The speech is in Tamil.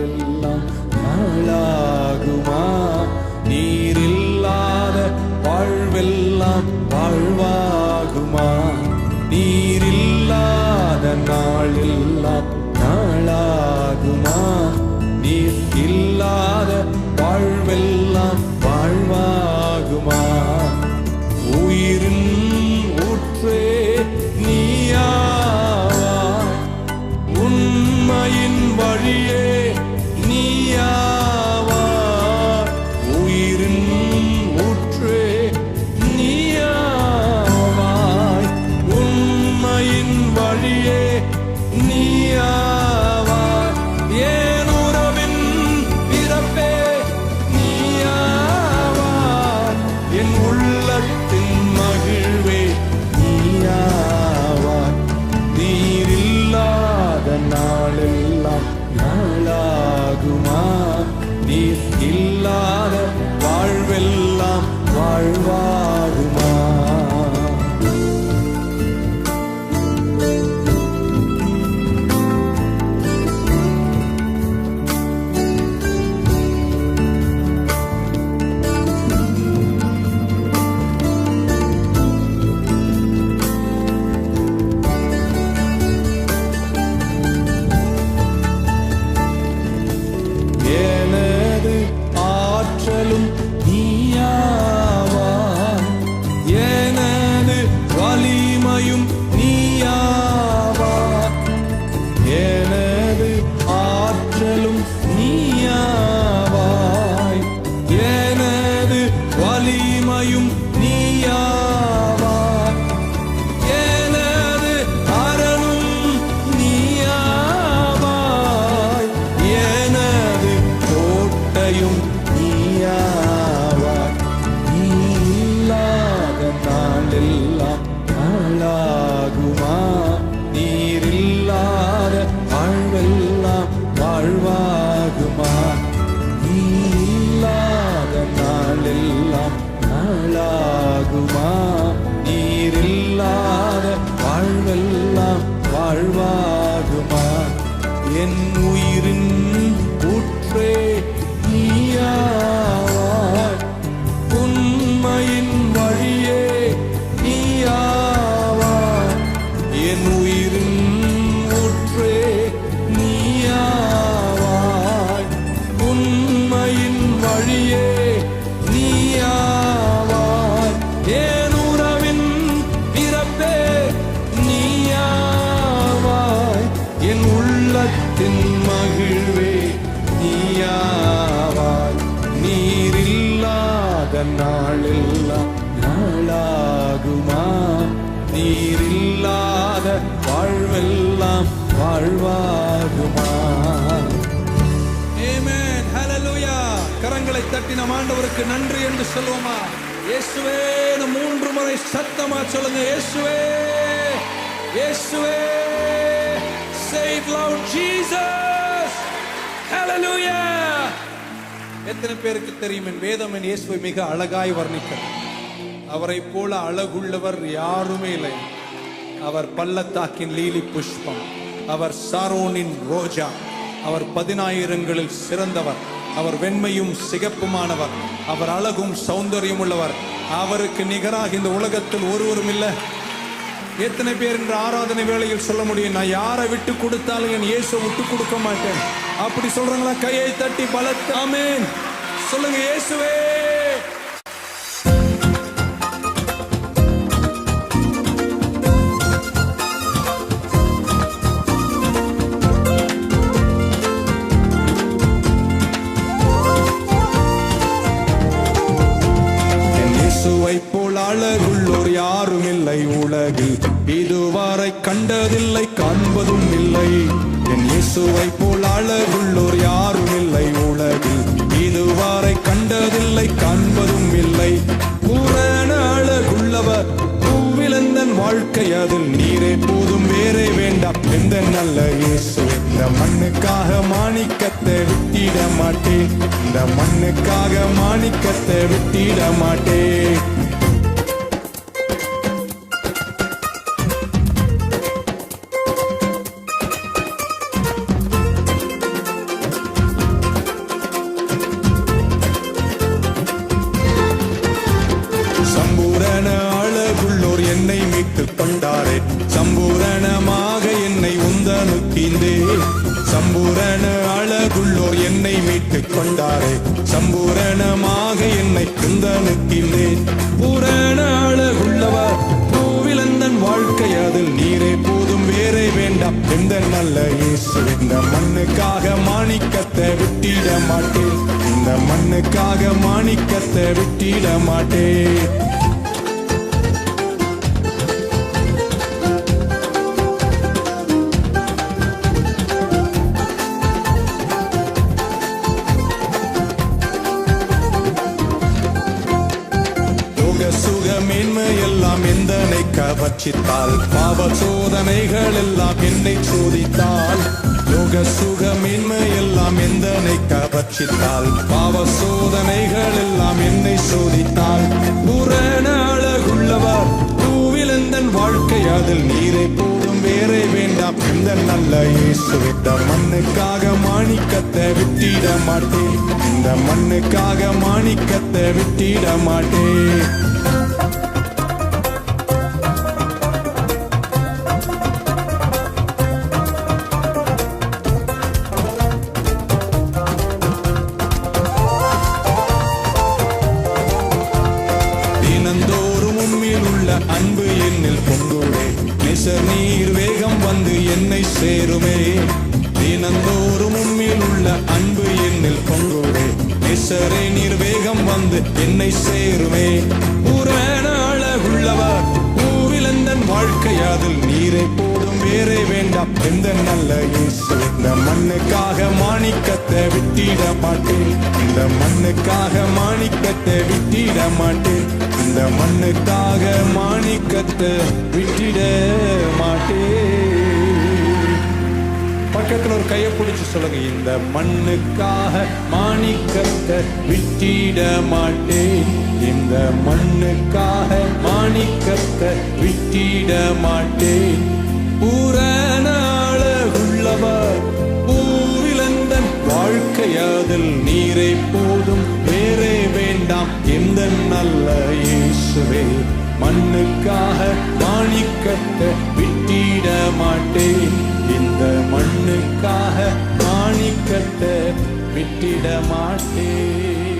நாளெல்லாம் நாளாகுமா? நீரில்லாத வாழ்வெல்லாம் வாழ்வாகுமா? நீரில்லாத நாளெல்லாம் நாளாகுமா? நீர் இல்லாத வாழ்வெல்லாம் வாழ்வாகுமா? உயிரின் ஊற்றே நீயாவாய் உண்மையின் வழியே என் உயிரின் ஊற்றே வாழ்வெல்லாம் வாழ்வாகுமா Amen. Hallelujah. கரங்களை தட்டி நம் ஆண்டவருக்கு நன்றி என்று சொல்லுவோமா இயேசுவே மூன்று முறை சத்தமா சொல்லுங்க இயேசுவே இயேசுவே Say it loud Jesus. Hallelujah. எத்தனை பேருக்கு தெரியும் என் வேதம் என் இயேசுவை மிக அழகாய் வர்ணிக்கிறது அவரை போல அழகுள்ளவர் யாருமே இல்லை அவர் பள்ளத்தாக்கின் லீலி புஷ்பம் அவர் சாரோனின் ரோஜா அவர் பதினாயிரங்களில் சிறந்தவர் அவர் வெண்மையும் சிகப்புமானவர் அவர் அழகும் சௌந்தரியம் உள்ளவர் அவருக்கு நிகராக இந்த உலகத்தில் ஒருவரும் இல்லை. எத்தனை பேர் என்ற ஆராதனை வேளையில் சொல்ல முடியும் நான் யாரை விட்டு கொடுத்தாலும் என் இயேசு விட்டு கொடுக்க மாட்டேன். அப்படி சொல்றாங்களா? கையை தட்டி பலத்தாமே சொல்லுங்க இயேசுவே. இதுவரை கண்டதில்லை காண்பதும் இல்லை. என் இயேசுவை போல் அழகுள்ளோர் யாரும் இல்லை உலகில். இதுவரை கண்டதில்லை காண்பதும் இல்லை. பூரண அழகுள்ளவர் பூவிலந்தன் வாழ்க்கை அதில் நீரே போதும் வேறே வேண்டாம். எந்த நல்ல இயேசு இந்த மண்ணுக்காக மாணிக்கத்தை விட்டிட மாட்டேன். இந்த மண்ணுக்காக மாணிக்கத்தை விட்டிட மாட்டேன். கொண்டாரே. சம்பூரணமாக என்னை உந்தனுக்கிந்தே சம்பூரண அழகுள்ளோர் என்னை மீட்டுக் கொண்டாரே. சம்பூரணமாக என்னை குந்தனுக்கிந்தே பூரண அழகுள்ளவர் பூவிலந்தன் வாழ்க்கை அதில் நீரே. போதும் வேறே வேண்டாம் எந்த நல்ல இயேசு. இந்த மண்ணுக்காக மாணிக்கத்தை விட்டிட மாட்டேன். இந்த மண்ணுக்காக மாணிக்கத்தை விட்டிட மாட்டேன். எந்தனை பாவ சோதனைகள் எல்லாம் என்னை சோதித்தால் யோக சுகமின்மை எல்லாம் எந்தனை கவர்ச்சித்தால் பாவ சோதனைகள் எல்லாம் என்னை சோதித்தால் பூரண அழகுள்ளவர் பூவிலந்தன் வாழ்க்கை அதில் நீரை போதும் வேறே வேண்டாம். இந்த நல்ல இயேசுவிட்ட மண்ணுக்காக மாணிக்கத்தை விட்டிட மாட்டேன். இந்த மண்ணுக்காக மாணிக்கத்தை விட்டிட மாட்டேன். தினந்தோறும் உம்மில் உள்ள அன்பு என்னில் பொங்குவே நெசர் நீர் வேகம் வந்து என்னை சேருமே. தினந்தோறும் உம்மில் உள்ள அன்பு என்னில் பொங்குவே நெசரே நீர் வேகம் வந்து என்னை சேருமே. பூரண அழகுள்ளவர் பூவிலந்தன் வாழ்க்கையாதில் நீரை போடும் வேறே வேண்டாம். எந்த நல்ல இயேசு மண்ணுக்காக மாணிக்கத்தை விட்டிட மாட்டேன். இந்த மண்ணுக்காக மாணிக்கத்தை விட்டிட மாட்டேன். இந்த மண்ணுக்காக மாணிக்கத்தை விட்டிட மாட்டேன். பக்கத்தில் ஒரு கையை பிடிச்சி சொல்லுங்க. இந்த மண்ணுக்காக மாணிக்கத்தை விட்டிட மாட்டேன். இந்த மண்ணுக்காக மாணிக்கத்தை விட்டிட மாட்டேன். இந்த நல்ல இயேசுவே மண்ணுக்காக மாணிக்கத்தை விட்டிட மாட்டேன். இந்த மண்ணுக்காக மாணிக்கத்தை விட்டிட மாட்டேன்.